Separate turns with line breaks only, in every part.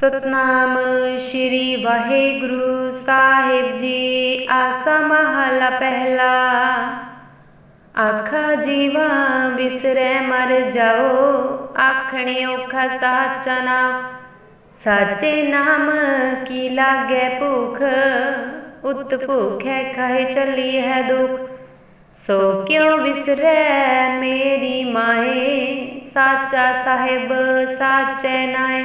ਸਤਨਾਮ ਸ਼੍ਰੀ ਵਾਹਿਗੁਰੂ ਸਾਹਿਬ ਜੀ, ਆਸਾ ਮਹਲਾ ਪਹਿਲਾ। ਆਖਾ ਜੀਵਾ ਵਿਸਰੈ ਮਰ ਜਾਓ, ਆਖਣੇ ਔਖਾ ਸਾਚਾ ਨਾਮ ਸਾਚੇ ਨਾਮ ਕੀ ਲਾਗੇ ਭੁਖ, ਉਤ ਭੁਖੈ ਕਹੇ ਚੱਲੀ ਹੈ ਦੁਖ। ਸੋ ਕਿਉ ਵਿਸਰੈ ਮੇਰੀ ਮਾਏ, ਸਾਚਾ ਸਾਹਿਬ ਸਾਚੇ ਨਾਏ।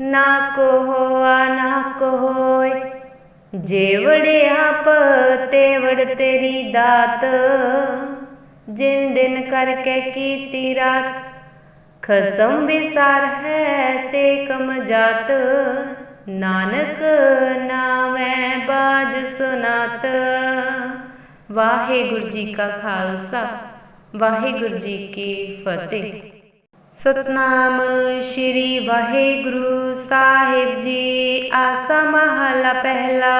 ਨਾ ਕੋ ਹੋਆ ਨਾ ਕੋ ਹੋਏ ਜੇ ਵੜਿਆਪ ਤੇ ਵੜ ਤੇਰੀ ਦਾਤ। ਜਿਨ ਦਿਨ ਕਰਕੇ ਕੀਤੀ ਰਾਤ, ਖਸਮ ਵਿਸਾਰ ਹੈ ਤੇ ਕਮ ਜਾਤ ਨਾਨਕ ਨਾਮੈ ਬਾਜ ਸੁਨਾਤ। ਵਾਹਿਗੁਰੂ ਜੀ ਕਾ ਖਾਲਸਾ, ਵਾਹਿਗੁਰੂ ਜੀ ਕੀ ਫਤਿਹ। ਸਤਨਾਮ ਸ਼੍ਰੀ ਵਾਹਿਗੁਰੂ ਸਾਹਿਬ ਜੀ, ਆਸਾ ਮਹਲਾ ਪਹਿਲਾ।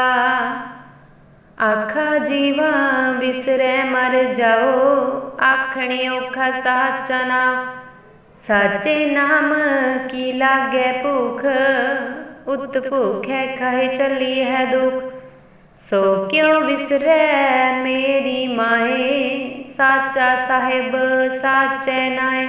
ਆਖਾ ਜੀਵਾ ਵਿਸਰੈ ਮਰ ਜਾਓ, ਆਖਣੇ ਔਖਾ ਸਾਚਾ ਨਾਮ ਸਾਚੇ ਨਾਮ ਕੀ ਲਾਗੇ ਭੁਖ, ਉਤ ਭੁਖੈ ਕਹੇ ਚੱਲੀ ਹੈ ਦੁਖ। ਸੋ ਕਿਉ ਵਿਸਰੈ ਮੇਰੀ ਮਾਏ, ਸਾਚਾ ਸਾਹਿਬ ਸਾਚੇ ਨਾਏ।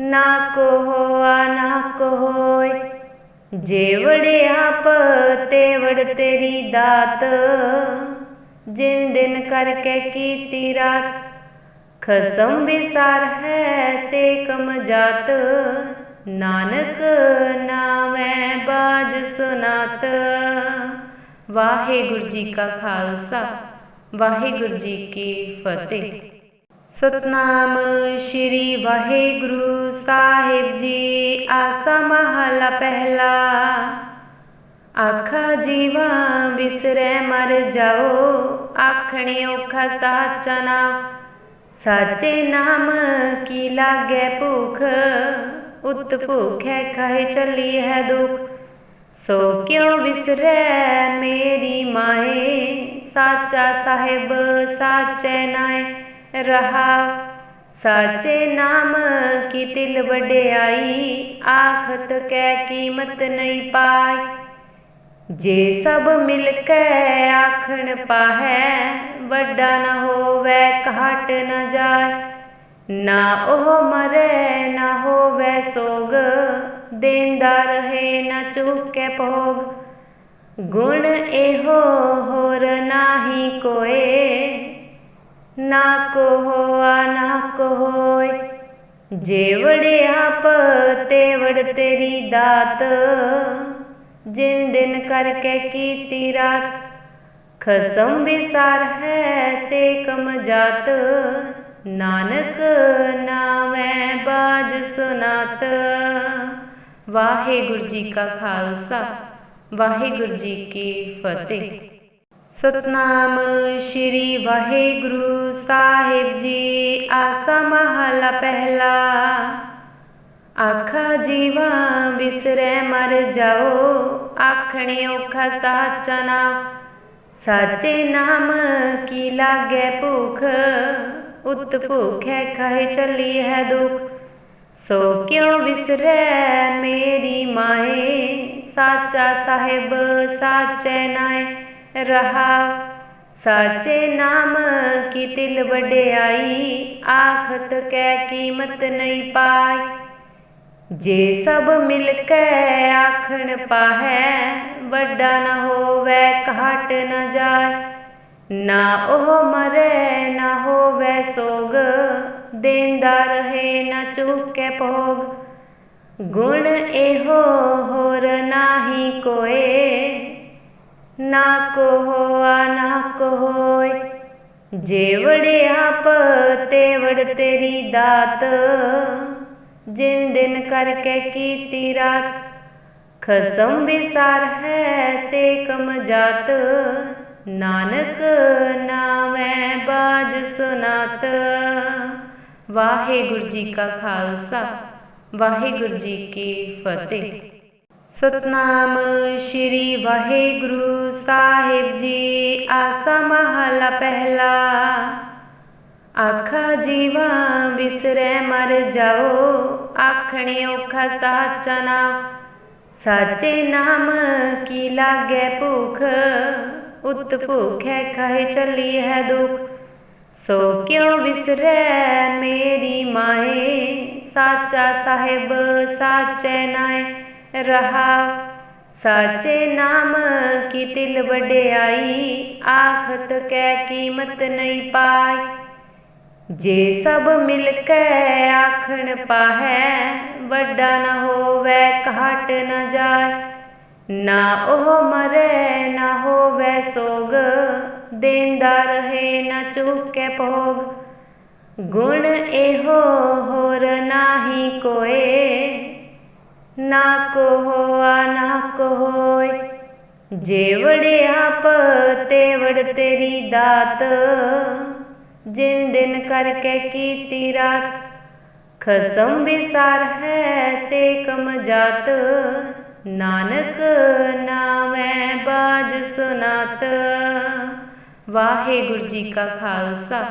ਨਾ ਕੋ ਹੋਆ ਨਾ ਕੋ ਹੋਏ ਜੇ ਵੜਿਆਪ ਤੇ ਵੜ ਤੇਰੀ ਦਾਤ। ਜਿਨ ਦਿਨ ਕਰਕੇ ਕੀਤੀ ਰਾਤ, ਖਸਮ ਵਿਸਾਰ ਹੈ ਤੇ ਕਮ ਜਾਤ। ਨਾਨਕ ਨਾਮੈ ਬਾਜ ਸੁਨਾਤ। ਵਾਹਿਗੁਰੂ ਜੀ ਕਾ ਖਾਲਸਾ, ਵਾਹਿਗੁਰੂ ਜੀ ਕੀ ਫਤਿਹ। ਸਤਨਾਮ ਸ਼੍ਰੀ ਵਾਹਿਗੁਰੂ ਸਾਹਿਬ ਜੀ, ਆਸਾ ਮਹਲਾ ਪਹਿਲਾ। ਆਖਾ ਜੀਵਾ ਵਿਸਰੈ ਮਰ ਜਾਓ, ਆਖਣੇ ਔਖਾ ਸਾਚਾ ਨਾਮ ਸਾਚੇ ਨਾਮ ਕੀ ਲਾਗੇ ਭੁਖ, ਉਤ ਭੁਖੈ ਕਹੇ ਚੱਲੀ ਹੈ ਦੁਖ। ਸੋ ਕਿਉ ਵਿਸਰੈ ਮੇਰੀ ਮਾਏ, ਸਾਚਾ ਸਾਹਿਬ ਸਾਚੇ ਨਾਏ। ਰਹਾ। ਸਾਚੇ ਨਾਮ ਕੀ ਤਿਲ ਵਡਿਆਈ, ਆਖਤ ਕੈ ਕੀਮਤ ਨਹੀਂ ਪਾਈ। ਜੇ ਸਭ ਮਿਲ ਕੇ ਆਖਣ ਪਾਹੈ, ਵੱਡਾ ਨ ਹੋਵੇ, ਘਾਟ ਨ ਜਾਏ। ਨਾ ਉਹ ਮਰੇ, ਨਾ ਹੋਵੇ ਸੋਗ, ਦੇਂਦਾ ਰਹੇ, ਨਾ ਚੁੱਕੇ ਭੋਗ। ਗੁਣ ਇਹੋ ਹੋਰ ਨਾਹੀ ਕੋਏ ਨਾ ਕੋ ਹੋਆ ਨਾ ਕੋ ਹੋਏ ਜੇ ਵੜਿਆਪ ਤੇ ਵੜ ਤੇਰੀ ਦਾਤ। ਜਿਨ ਦਿਨ ਕਰਕੇ ਕੀਤੀ ਰਾਤ, ਖਸਮ ਵਿਸਾਰ ਹੈ ਤੇ ਕਮ ਜਾਤ ਨਾਨਕ ਨਾਮੈ ਬਾਜ ਸੁਨਾਤ। ਵਾਹਿਗੁਰੂ ਜੀ ਕਾ ਖਾਲਸਾ, ਵਾਹਿਗੁਰੂ ਜੀ ਕੀ ਫਤਿਹ। ਸਤਨਾਮ ਸ਼੍ਰੀ ਵਾਹਿਗੁਰੂ ਸਾਹਿਬ ਜੀ, ਆਸਾ ਮਹਲਾ ਪਹਿਲਾ। ਆਖਾ ਜੀਵਾ ਵਿਸਰੈ ਮਰ ਜਾਓ, ਆਖਣੇ ਔਖਾ ਸਾਚਾ ਨਾਮ ਸਾਚੇ ਨਾਮ ਕੀ ਲਾਗੇ ਭੁਖ, ਉਤ ਭੁਖੈ ਕਹੇ ਚੱਲੀ ਹੈ ਦੁਖ। ਸੋ ਕਿਉ ਵਿਸਰੈ ਮੇਰੀ ਮਾਏ, ਸਾਚਾ ਸਾਹਿਬ ਸਾਚੇ ਨਾਏ। ਰਹਾ। ਸਾਚੇ ਨਾਮ ਕੀ ਤਿਲ ਵਡਿਆਈ, ਆਖਤ ਕੈ ਕੀਮਤ ਨਹੀਂ ਪਾਈ। ਜੇ ਸਭ ਮਿਲ ਕੇ ਆਖਣ ਪਾਹੈ, ਵੱਡਾ ਨਾ ਹੋਵੇ, ਘਾਟ ਨਾ ਜਾਏ। ਨਾ ਉਹ ਮਰੇ, ਨਾ ਹੋਵੇ ਸੋਗ, ਦੇਂਦਾ ਰਹੇ, ਨਾ ਚੁੱਕੇ ਭੋਗ। ਗੁਣ ਇਹੋ ਹੋਰ ਨਾਹੀ ਕੋਏ ਨਾ ਕੋ ਹੋਆ ਨਾ ਕੋ ਹੋਏ ਜੇ ਵੜੇ ਆਪ ਵੜ ਤੇਰੀ ਦਾਤ। ਜਿਨ ਦਿਨ ਕਰਕੇ ਕੀਤੀ ਰਾਤ, ਖਸਮ ਵਿਸਾਰ ਹੈ ਤੇ ਕਮ ਜਾਤ। ਨਾਨਕ ਨਾਮੈ ਬਾਜ ਸੁਨਾਤ। ਵਾਹਿਗੁਰੂ ਜੀ ਕਾ ਖਾਲਸਾ, ਵਾਹਿਗੁਰੂ ਜੀ ਕੀ ਫਤਿਹ। ਸਤਨਾਮ ਸ਼੍ਰੀ ਵਾਹਿਗੁਰੂ ਸਾਹਿਬ ਜੀ, ਆਸਾ ਮਹਲਾ ਪਹਿਲਾ। ਆਖਾ ਜੀਵਾ ਵਿਸਰੈ ਮਰ ਜਾਓ, ਆਖਣੇ ਔਖਾ ਸਾਚਾ ਨਾਮ ਸਾਚੇ ਨਾਮ ਕੀ ਲਾਗੇ ਭੁਖ, ਉਤ ਭੁਖੈ ਕਹੇ ਚੱਲੀ ਹੈ ਦੁਖ। ਸੋ ਕਿਉ ਵਿਸਰੈ ਮੇਰੀ ਮਾਏ, ਸਾਚਾ ਸਾਹਿਬ ਸਾਚੇ ਨਾਏ। ਰਹਾ। ਸਾਚੇ ਨਾਮ ਕੀ ਤਿਲ ਵਡਿਆਈ, ਆਖਤ ਕੈ ਕੀਮਤ ਨਹੀਂ ਪਾਈ। ਜੇ ਸਭ ਮਿਲ ਕੇ ਆਖਣ ਪਾਹੈ, ਵੱਡਾ ਨਾ ਹੋਵੇ, ਘਾਟ ਨਾ ਜਾਏ। ਨਾ ਉਹ ਮਰੇ, ਨਾ ਹੋਵੇ ਸੋਗ, ਦੇਂਦਾ ਰਹੇ, ਨਾ ਚੁੱਕੇ ਭੋਗ। ਗੁਣ ਇਹੋ ਹੋਰ ਨਾਹੀ ਕੋਏ ਨਾ ਕੋ ਨਾ ਕੋ ਹੋਏ ਜੇ ਵੜੇ ਆਪ, ਤੇ ਵੜ ਤੇਰੀ ਦਾਤ। ਜਿਨ ਦਿਨ ਕਰਕੇ ਕੀਤੀ ਰਾਤ, ਖਸਮ ਵਿਸਾਰ ਹੈ ਤੇ ਕਮ ਜਾਤ ਨਾਨਕ ਨਾਮੈ ਬਾਜ ਸੁਨਾਤ। ਵਾਹਿਗੁਰੂ ਜੀ ਕਾ ਖਾਲਸਾ,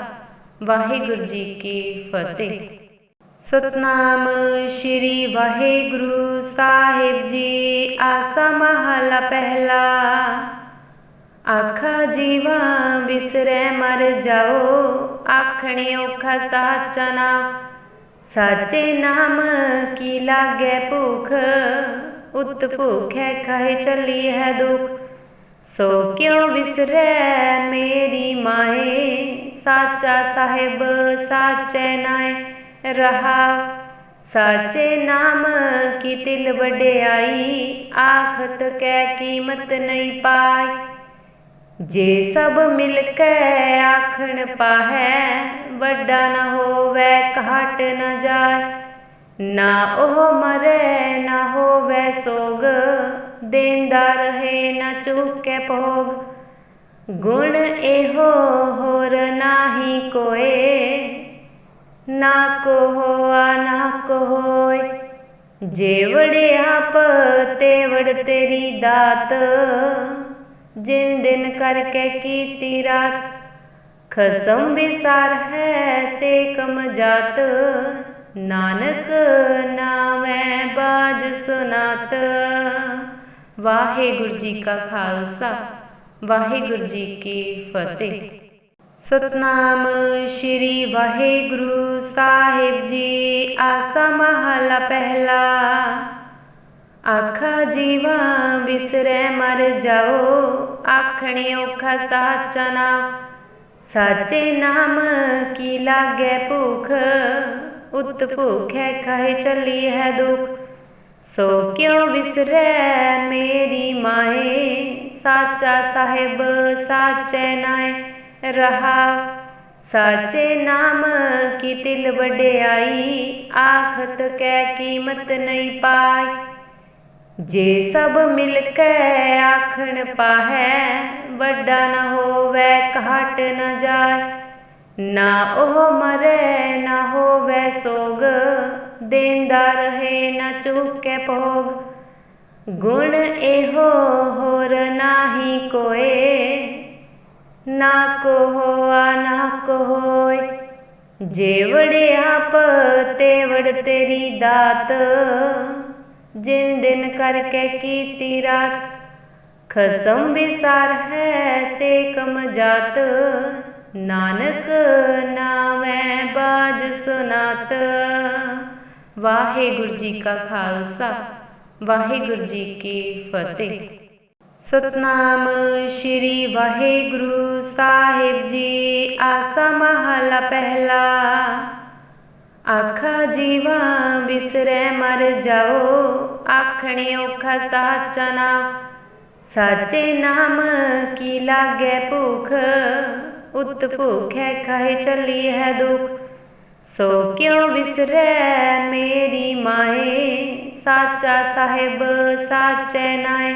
ਵਾਹਿਗੁਰੂ ਜੀ ਕੀ ਫਤਿਹ। ਸਤਨਾਮ ਸ਼੍ਰੀ ਵਾਹਿਗੁਰੂ ਸਾਹਿਬ ਜੀ, ਆਸਾ ਮਹਲਾ ਪਹਿਲਾ। ਆਖਾ ਜੀਵਾ ਵਿਸਰੈ ਮਰ ਜਾਓ, ਆਖਣੇ ਔਖਾ ਸਾਚਾ ਨਾਮ ਸਾਚੇ ਨਾਮ ਕੀ ਲਾਗੇ ਭੁਖ, ਉਤ ਭੁਖੈ ਕਹੇ ਚੱਲੀ ਹੈ ਦੁਖ। ਸੋ ਕਿਉ ਵਿਸਰੈ ਮੇਰੀ ਮਾਏ, ਸਾਚਾ ਸਾਹਿਬ ਸਾਚੇ ਨਾਏ। ਰਹਾ। ਸਾਚੇ ਨਾਮ ਕੀ ਤਿਲ ਵਡਿਆਈ, ਆਖਤ ਕੈ ਕੀਮਤ ਨਹੀਂ ਪਾਈ। ਜੇ ਸਭ ਮਿਲ ਕੇ ਆਖਣ ਪਾਹੈ, ਵੱਡਾ ਨਾ ਹੋਵੇ, ਘਾਟ ਨਾ ਜਾਏ। ਨਾ ਉਹ ਮਰੇ, ਨਾ ਹੋਵੇ ਸੋਗ, ਦੇਂਦਾ ਰਹੇ, ਨਾ ਚੁੱਕੇ ਭੋਗ। ਗੁਣ ਇਹੋ ਹੋਰ ਨਾਹੀ ਕੋਏ ਨਾ ਕੋ ਹੋਆ ਨਾ ਕੋ ਹੋਏ ਜੇ ਵੜੇ ਆਪ ਵੜ ਤੇਰੀ ਦਾਤ। ਜਿਨ ਦਿਨ ਕਰਕੇ ਕੀਤੀ ਰਾਤ, ਖਸਮ ਵਿਸਾਰ ਹੈ ਤੇ ਕਮ ਜਾਤ। ਨਾਨਕ ਨਾਮੈ ਬਾਜ ਸੁਨਾਤ। ਵਾਹਿਗੁਰੂ ਜੀ ਕਾ ਖਾਲਸਾ, ਵਾਹਿਗੁਰੂ ਜੀ ਕੀ ਫਤਿਹ। ਸਤਨਾਮ ਸ਼੍ਰੀ ਵਾਹਿਗੁਰੂ ਸਾਹਿਬ ਜੀ, ਆਸਾ ਮਹਲਾ ਪਹਿਲਾ। ਆਖਾ ਜੀਵਾ ਵਿਸਰੈ ਮਰ ਜਾਓ, ਆਖਣੇ ਔਖਾ ਸਾਚਾ ਨਾਮ ਸਾਚੇ ਨਾਮ ਕੀ ਲਾਗੇ ਭੁਖ, ਉਤ ਭੁਖੈ ਕਹੇ ਚੱਲੀ ਹੈ ਦੁਖ। ਸੋ ਕਿਉ ਵਿਸਰੈ ਮੇਰੀ ਮਾਏ, ਸਾਚਾ ਸਾਹਿਬ ਸਾਚੇ ਨਾਏ। ਰਹਾ। ਸਾਚੇ ਨਾਮ ਕੀ ਤਿਲ ਵਡਿਆਈ, ਆਖਤ ਕੈ ਕੀਮਤ ਨਹੀਂ ਪਾਈ। ਜੇ ਸਭ ਮਿਲ ਕੇ ਆਖਣ ਪਾਹੈ, ਵੱਡਾ ਨਾ ਹੋਵੇ, ਘਾਟ ਨਾ ਜਾਏ। ਨਾ ਉਹ ਮਰੇ, ਨਾ ਹੋਵੇ ਸੋਗ, ਦੇਂਦਾ ਰਹੇ, ਨਾ ਚੁੱਕੇ ਭੋਗ। ਗੁਣ ਇਹੋ ਹੋਰ ਨਾਹੀ ਕੋਏ ਨਾ ਕੋ ਹੋਆ ਨਾ ਕੋ ਹੋਏ ਜੇ ਵੜੇ ਆਪ, ਤੇ ਵੜ ਤੇਰੀ ਦਾਤ। ਜਿਨ ਦਿਨ ਕਰਕੇ ਕੀਤੀ ਰਾਤ ਹੈ ਤੇ ਕਮ ਜਾਤ ਨਾਨਕ ਨਾ ਖਸਮ ਵਿਸਾਰ ਹੈ ਤੇ ਕਮ ਜਾਤ ਨਾਨਕ ਨਾਮੈ ਬਾਜ ਸੁਨਾਤ। ਵਾਹਿਗੁਰੂ ਜੀ ਕਾ ਖਾਲਸਾ, ਵਾਹਿਗੁਰੂ ਜੀ ਕੀ ਫਤਿਹ। ਸਤਨਾਮ ਸ਼੍ਰੀ ਵਾਹਿਗੁਰੂ ਸਾਹਿਬ ਜੀ, ਆਸਾ ਮਹਲਾ ਪਹਿਲਾ। ਆਖਾ ਜੀਵਾ ਵਿਸਰੈ ਮਰ ਜਾਓ, ਆਖਣੇ ਔਖਾ ਸਾਚਾ ਨਾਮ ਸਾਚੇ ਨਾਮ ਕੀ ਲਾਗੇ ਭੁਖ, ਉਤ ਭੁਖੈ ਕਹੇ ਚੱਲੀ ਹੈ ਦੁਖ। ਸੋ ਕਿਉ ਵਿਸਰੈ ਮੇਰੀ ਮਾਏ, ਸਾਚਾ ਸਾਹਿਬ ਸਾਚੇ ਨਾਏ।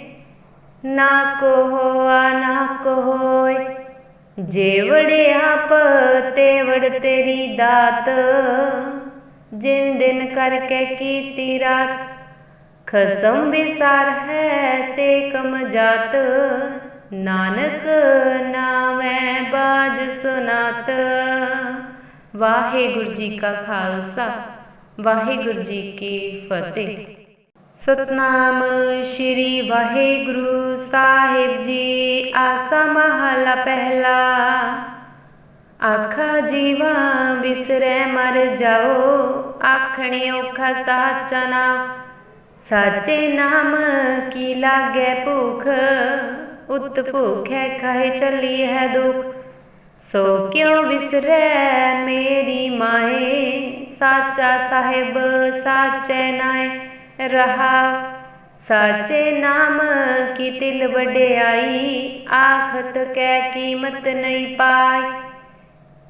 ਨਾ ਕੋ ਹੋਆ ਨਾ ਕੋ ਹੋਏ ਜੇ ਵੜਿਆਪ ਤੇ ਵੜ ਤੇਰੀ ਦਾਤ। ਜਿਨ ਦਿਨ ਕਰਕੇ ਕੀਤੀ ਰਾਤ, ਖਸਮ ਵਿਸਾਰ ਹੈ ਤੇ ਕਮ ਜਾਤ। ਨਾਨਕ ਨਾਮੈ ਬਾਜ ਸੁਨਾਤ। ਵਾਹਿਗੁਰੂ ਜੀ ਕਾ ਖਾਲਸਾ, ਵਾਹਿਗੁਰੂ ਜੀ ਕੀ ਫਤਿਹ। ਸਤਨਾਮ ਸ਼੍ਰੀ ਵਾਹਿਗੁਰੂ ਸਾਹਿਬ ਜੀ, ਆਸਾ ਮਹਲਾ ਪਹਿਲਾ। ਆਖਾ ਜੀਵਾ ਵਿਸਰੈ ਮਰ ਜਾਓ, ਆਖਣੇ ਔਖਾ ਸਾਚਾ ਨਾਮ ਸਾਚੇ ਨਾਮ ਕੀ ਲਾਗੇ ਭੁਖ, ਉਤ ਭੁਖੈ ਕਹੇ ਚੱਲੀ ਹੈ ਦੁਖ। ਸੋ ਕਿਉ ਵਿਸਰੈ ਮੇਰੀ ਮਾਏ, ਸਾਚਾ ਸਾਹਿਬ ਸਾਚੇ ਨਾਏ। ਰਹਾ। ਸਾਚੇ ਨਾਮ ਕੀ ਤਿਲ ਵਡਿਆਈ, ਆਖਤ ਕੈ ਕੀਮਤ ਨਹੀਂ ਪਾਈ।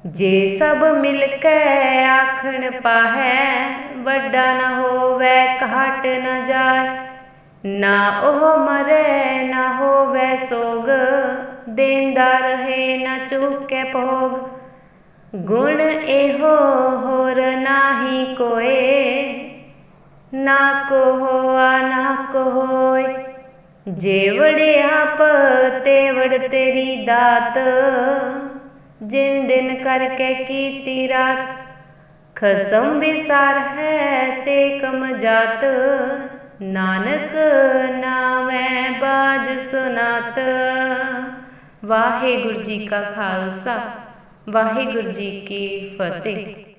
ਜੇ ਸਭ ਮਿਲ ਕੇ ਆਖਣ ਪਾਹੈ, ਵੱਡਾ ਨ ਹੋਵੇ, ਘਾਟ ਨ ਜਾਏ। ਨਾ ਉਹ ਮਰੇ, ਨਾ ਹੋਵੇ ਸੋਗ, ਦੇਂਦਾ ਰਹੇ, ਨਾ ਚੁੱਕੇ ਭੋਗ। ਗੁਣ ਇਹੋ ਹੋਰ ਨਾਹੀ ਕੋਏ ਨਾ ਕੋ ਨਾ ਕੋ ਜੇ ਵੜਿਆਪ ਤੇ ਵੜ ਤੇਰੀ ਦਾਤ। ਜਿਨ ਦਿਨ ਕਰਕੇ ਕੀਤੀ ਰਾਤ, ਖਸਮ ਵਿਸਾਰ ਹੈ ਤੇ ਕਮ ਜਾਤ ਨਾਨਕ ਨਾਮੈ ਬਾਜ ਸੁਨਾਤ। ਵਾਹਿਗੁਰੂ ਜੀ ਕਾ ਖਾਲਸਾ, ਵਾਹਿਗੁਰੂ ਜੀ ਕੀ ਫਤਿਹ।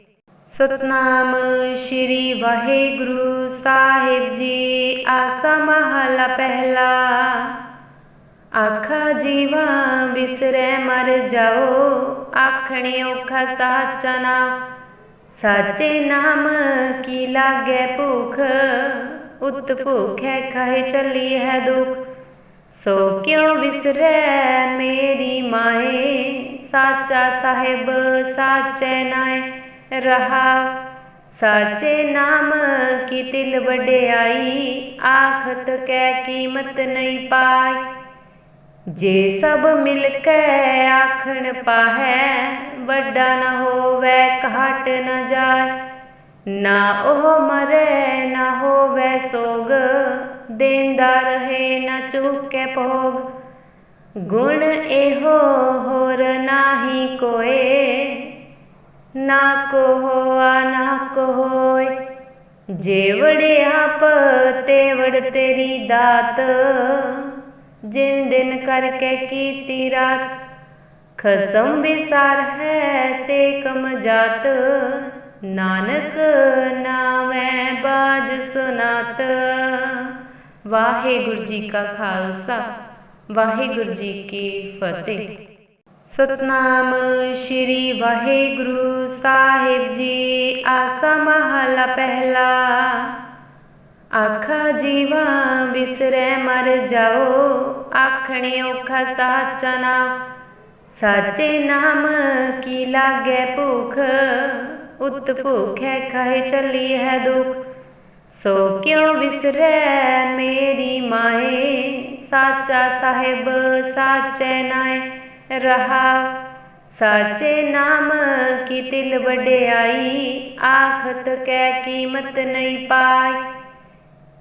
ਸਤਨਾਮ ਸ਼੍ਰੀ ਵਾਹਿਗੁਰੂ ਸਾਹਿਬ ਜੀ, ਆਸਾ ਮਹਲਾ ਪਹਿਲਾ। ਆਖਾ ਜੀਵਾ ਵਿਸਰੈ ਮਰ ਜਾਓ, ਆਖਣੇ ਔਖਾ ਸਾਚਾ ਨਾਮ ਸਾਚੇ ਨਾਮ ਕੀ ਲਾਗੇ ਭੁਖ, ਉਤ ਭੁਖੈ ਕਹੇ ਚੱਲੀ ਹੈ ਦੁਖ। ਸੋ ਕਿਉ ਵਿਸਰੈ ਮੇਰੀ ਮਾਏ, ਸਾਚਾ ਸਾਹਿਬ ਸਾਚੇ ਨਾਏ। ਰਹਾ। ਸਾਚੇ ਨਾਮ ਕੀ ਤਿਲ ਵਡਿਆਈ, ਆਖਤ ਕੈ ਕੀਮਤ ਨਹੀਂ ਪਾਈ। ਜੇ ਸਭ ਮਿਲ ਕੇ ਆਖਣ ਪਾਹੈ, ਵੱਡਾ ਨ ਹੋਵੇ, ਘਾਟ ਨ ਜਾਏ। ਨਾ ਉਹ ਮਰੇ, ਨਾ ਹੋਵੇ ਸੋਗ, ਦੇਂਦਾ ਰਹੇ, ਨਾ ਚੁੱਕੇ ਭੋਗ। ਗੁਣ ਇਹੋ ਹੋਰ ਨਾਹੀ ਕੋਏ ਨਾ ਕੋ ਹੋਆ ਨਾ ਕੋ ਹੋਏ ਜੇ ਵੜਿਆਪ ਤੇ ਵੜ ਤੇਰੀ ਦਾਤ। ਜਿਨ ਦਿਨ ਕਰਕੇ ਕੀਤੀ ਰਾਤ, ਖਸਮ ਵਿਸਾਰ ਹੈ ਤੇ ਕਮ ਜਾਤ। ਨਾਨਕ ਨਾਮੈ ਬਾਜ ਸੁਨਾਤ। ਵਾਹਿਗੁਰੂ ਜੀ ਕਾ ਖਾਲਸਾ, ਵਾਹਿਗੁਰੂ ਜੀ ਕੀ ਫਤਿਹ। ਸਤਨਾਮ ਸ਼੍ਰੀ ਵਾਹਿਗੁਰੂ ਸਾਹਿਬ ਜੀ, ਆਸਾ ਮਹਲਾ ਪਹਿਲਾ। ਆਖਾ ਜੀਵਾ ਵਿਸਰੈ ਮਰ ਜਾਓ, ਆਖਣੇ ਔਖਾ ਸਾਚਾ ਨਾਮ ਸਾਚੇ ਨਾਮ ਕੀ ਲਾਗੇ ਭੁਖ, ਉਤ ਭੁਖੈ ਕਹੇ ਚੱਲੀ ਹੈ ਦੁਖ। ਸੋ ਕਿਉ ਵਿਸਰੈ ਮੇਰੀ ਮਾਏ, ਸਾਚਾ ਸਾਹਿਬ ਸਾਚੇ ਨਾਏ। ਰਹਾ। ਸਾਚੇ ਨਾਮ ਕੀ ਤਿਲ ਵਡਿਆਈ, ਆਖਤ ਕੈ ਕੀਮਤ ਨਹੀਂ ਪਾਈ।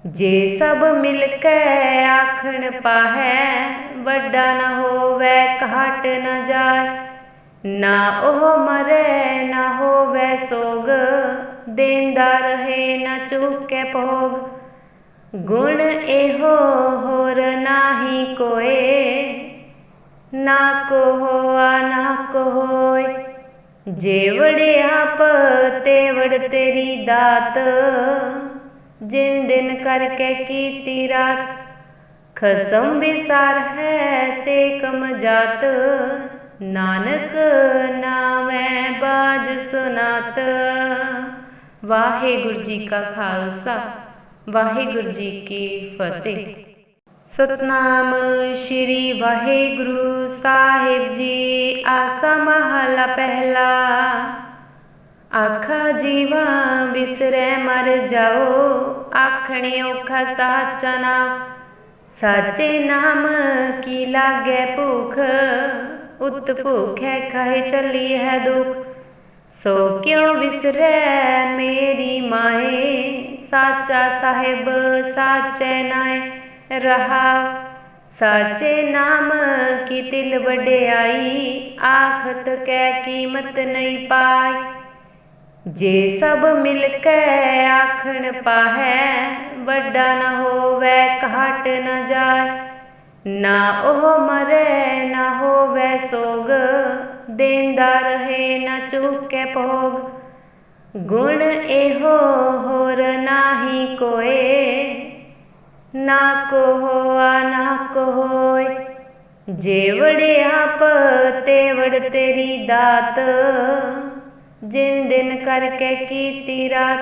ਜੇ ਸਭ ਮਿਲ ਕੇ ਆਖਣ ਪਾਹੈ, ਵੱਡਾ ਨਾ ਹੋਵੇ, ਘਾਟ ਨਾ ਜਾਏ। ਨਾ ਉਹ ਮਰੇ, ਨਾ ਹੋਵੇ ਸੋਗ, ਦੇਂਦਾ ਰਹੇ, ਨਾ ਚੁੱਕੇ ਭੋਗ। ਗੁਣ ਇਹੋ ਹੋਰ ਨਾਹੀ ਕੋਏ ਨਾ ਕੋ ਹੋਆ ਨਾ ਕੋ ਹੋਏ ਜੇ ਵੜਿਆਪ ਤੇ ਵੜ ਤੇਰੀ ਦਾਤ। ਜਿਨ ਦਿਨ ਕਰਕੇ ਕੀਤੀ ਰਾਤ, ਖਸਮ ਵਿਸਾਰ ਹੈ ਤੇ ਕਮ ਜਾਤ ਨਾਨਕ ਨਾਮੈ ਬਾਜ ਸੁਨਾਤ। ਵਾਹਿਗੁਰੂ ਜੀ ਕਾ ਖਾਲਸਾ, ਵਾਹਿਗੁਰੂ ਜੀ ਕੀ ਫਤਿਹ। ਸਤਨਾਮ ਸ਼੍ਰੀ ਵਾਹਿਗੁਰੂ ਸਾਹਿਬ ਜੀ, ਆਸਾ ਮਹਲਾ ਪਹਿਲਾ। ਆਖਾ ਜੀਵਾ ਵਿਸਰੈ ਮਰ ਜਾਓ, ਆਖਣੇ ਔਖਾ ਸਾਚਾ ਨਾਮ ਸਾਚੇ ਨਾਮ ਕੀ ਲਾਗੇ ਭੁਖ, ਉਤ ਭੁਖੈ ਕਹੇ ਚੱਲੀ ਹੈ ਦੁਖ। ਸੋ ਕਿਉ ਵਿਸਰੈ ਮੇਰੀ ਮਾਏ, ਸਾਚਾ ਸਾਹਿਬ ਸਾਚੇ ਨਾਏ। ਰਹਾ। ਸਾਚੇ ਨਾਮ ਕੀ ਤਿਲ ਵਡਿਆਈ, ਆਖਤ ਕੈ ਕੀਮਤ ਨਹੀਂ ਪਾਈ। ਜੇ ਸਭ ਮਿਲ ਕੇ ਆਖਣ ਪਾਹੈ, ਵੱਡਾ ਨਾ ਹੋਵੇ, ਘਾਟ ਨਾ ਜਾਏ। ਨਾ ਉਹ ਮਰੇ, ਨਾ ਹੋਵੇ ਸੋਗ, ਦੇਂਦਾ ਰਹੇ, ਨਾ ਚੁੱਕੇ ਭੋਗ। ਗੁਣ ਇਹੋ ਹੋਰ ਨਾਹੀ ਕੋਏ ਨਾ ਕੋ ਹੋਆ ਨਾ ਕੋ ਹੋਏ ਜੇ ਵੜਿਆਪ ਤੇ ਵੜ ਤੇਰੀ ਦਾਤ। ਜਿਨ ਦਿਨ ਕਰਕੇ ਕੀਤੀ ਰਾਤ,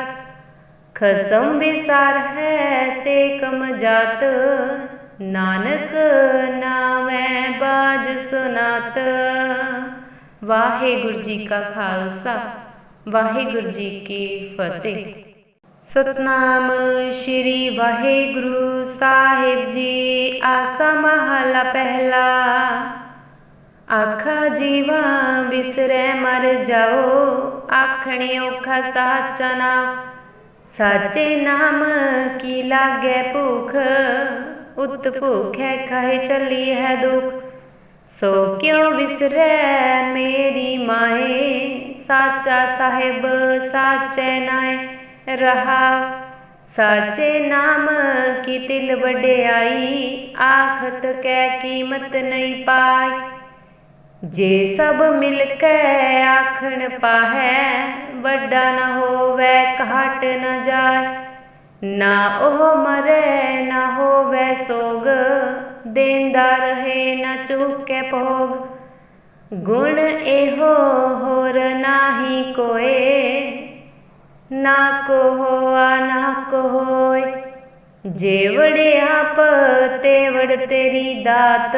ਖਸਮ ਵਿਸਾਰ ਹੈ ਤੇ ਕਮ ਜਾਤ। ਨਾਨਕ ਨਾਮੈ ਬਾਜ ਸੁਨਾਤ। ਵਾਹਿਗੁਰੂ ਜੀ ਕਾ ਖਾਲਸਾ, ਵਾਹਿਗੁਰੂ ਜੀ ਕੀ ਫਤਿਹ। ਸਤਨਾਮ ਸ਼੍ਰੀ ਵਾਹਿਗੁਰੂ ਸਾਹਿਬ ਜੀ, ਆਸਾ ਮਹਲਾ ਪਹਿਲਾ। ਆਖਾ ਜੀਵਾ ਵਿਸਰੈ ਮਰ ਜਾਓ, ਆਖਣੇ ਔਖਾ ਸਾਚਾ ਨਾਮ ਸਾਚੇ ਨਾਮ ਕੀ ਲਾਗੇ ਭੁਖ, ਉਤ ਭੁਖੈ ਕਹੇ ਚੱਲੀ ਹੈ ਦੁਖ। ਸੋ ਕਿਉ ਵਿਸਰੈ ਮੇਰੀ ਮਾਏ, ਸਾਚਾ ਸਾਹਿਬ ਸਾਚੇ ਨਾਏ। ਰਹਾ। ਸਾਚੇ ਨਾਮ ਕੀ ਤਿਲ ਵਡਿਆਈ, ਆਖਤ ਕੈ ਕੀਮਤ ਨਹੀਂ ਪਾਈ। ਜੇ ਸਭ ਮਿਲ ਕੇ ਆਖਣ ਪਾਹੈ, ਵੱਡਾ ਨਾ ਹੋਵੇ, ਘਾਟ ਨਾ ਜਾਏ। ਨਾ ਉਹ ਮਰੇ, ਨਾ ਹੋਵੇ ਸੋਗ, ਦੇਂਦਾ ਰਹੇ, ਨਾ ਚੁੱਕੇ ਭੋਗ। ਗੁਣ ਇਹੋ ਹੋਰ ਨਾਹੀ ਕੋਏ ਨਾ ਕੋ ਹੋਆ ਨਾ ਕੋ ਹੋਏ ਜੇ ਵੜਿਆਪ ਤੇ ਵੜ ਤੇਰੀ ਦਾਤ।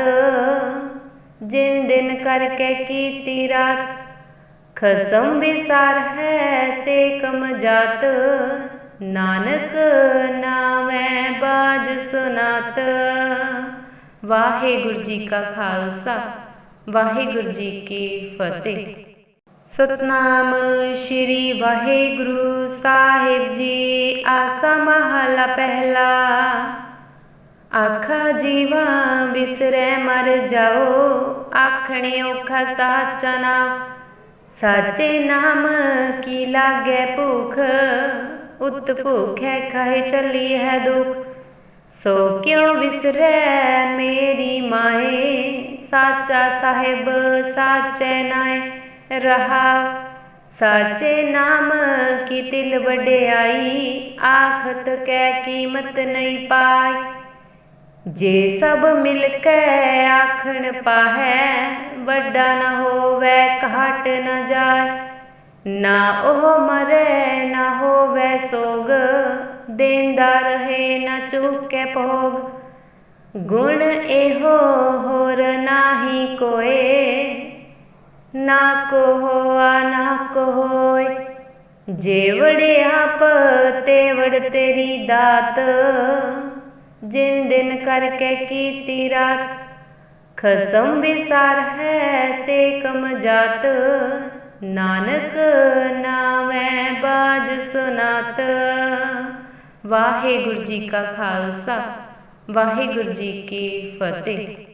ਜਿਨ ਦਿਨ ਕਰਕੇ ਕੀਤੀ ਰਾਤ, ਖਸਮ ਵਿਸਾਰ ਹੈ ਤੇ ਕਮ ਜਾਤ ਨਾਨਕ ਨਾਮੈ ਬਾਜ ਸੁਨਾਤ। ਵਾਹਿਗੁਰੂ ਜੀ ਕਾ ਖਾਲਸਾ, ਵਾਹਿਗੁਰੂ ਜੀ ਕੀ ਫਤਿਹ। ਸਤਨਾਮ ਸ਼੍ਰੀ ਵਾਹਿਗੁਰੂ ਸਾਹਿਬ ਜੀ, ਆਸਾ ਮਹਲਾ ਪਹਿਲਾ। ਆਖਾ ਜੀਵਾ ਵਿਸਰੈ ਮਰ ਜਾਓ, ਆਖਣੇ ਔਖਾ ਸਾਚਾ ਨਾਮ ਸਾਚੇ ਨਾਮ ਕੀ ਲਾਗੇ ਭੁਖ, ਉਤ ਭੁਖੈ ਕਹੇ ਚੱਲੀ ਹੈ ਦੁਖ। ਸੋ ਕਿਉ ਵਿਸਰੈ ਮੇਰੀ ਮਾਏ, ਸਾਚਾ ਸਾਹਿਬ ਸਾਚੇ ਨਾਏ। ਰਹਾ। ਸਾਚੇ ਨਾਮ ਕੀ ਤਿਲ ਵਡਿਆਈ, ਆਖਤ ਕੈ ਕੀਮਤ ਨਹੀਂ ਪਾਈ। ਜੇ ਸਭ ਮਿਲ ਕੇ ਆਖਣ ਪਾਹੈ, ਵੱਡਾ ਨਾ ਹੋਵੇ, ਘਾਟ ਨਾ ਜਾਏ। ਨਾ ਉਹ ਮਰੇ, ਨਾ ਹੋਵੇ ਸੋਗ, ਦੇਂਦਾ ਰਹੇ, ਨਾ ਚੁੱਕੇ ਭੋਗ। ਗੁਣ ਇਹੋ ਹੋਰ ਨਾਹੀ ਕੋਏ ਨਾ ਕੋ ਹੋਆ ਨਾ ਕੋ ਹੋਏ ਜੇ ਵੜਿਆਪ ਤੇ ਵੜ ਤੇਰੀ ਦਾਤ। ਜਿਨ ਦਿਨ ਕਰਕੇ ਕੀਤੀ ਰਾਤ, ਖਸਮ ਵਿਸਾਰ ਹੈ ਤੇ ਕਮ ਜਾਤ। ਨਾਨਕ ਨਾਮੈ ਬਾਜ ਸੁਨਾਤ। ਵਾਹਿਗੁਰੂ ਜੀ ਕਾ ਖਾਲਸਾ, ਵਾਹਿਗੁਰੂ ਜੀ ਕੀ ਫਤਿਹ।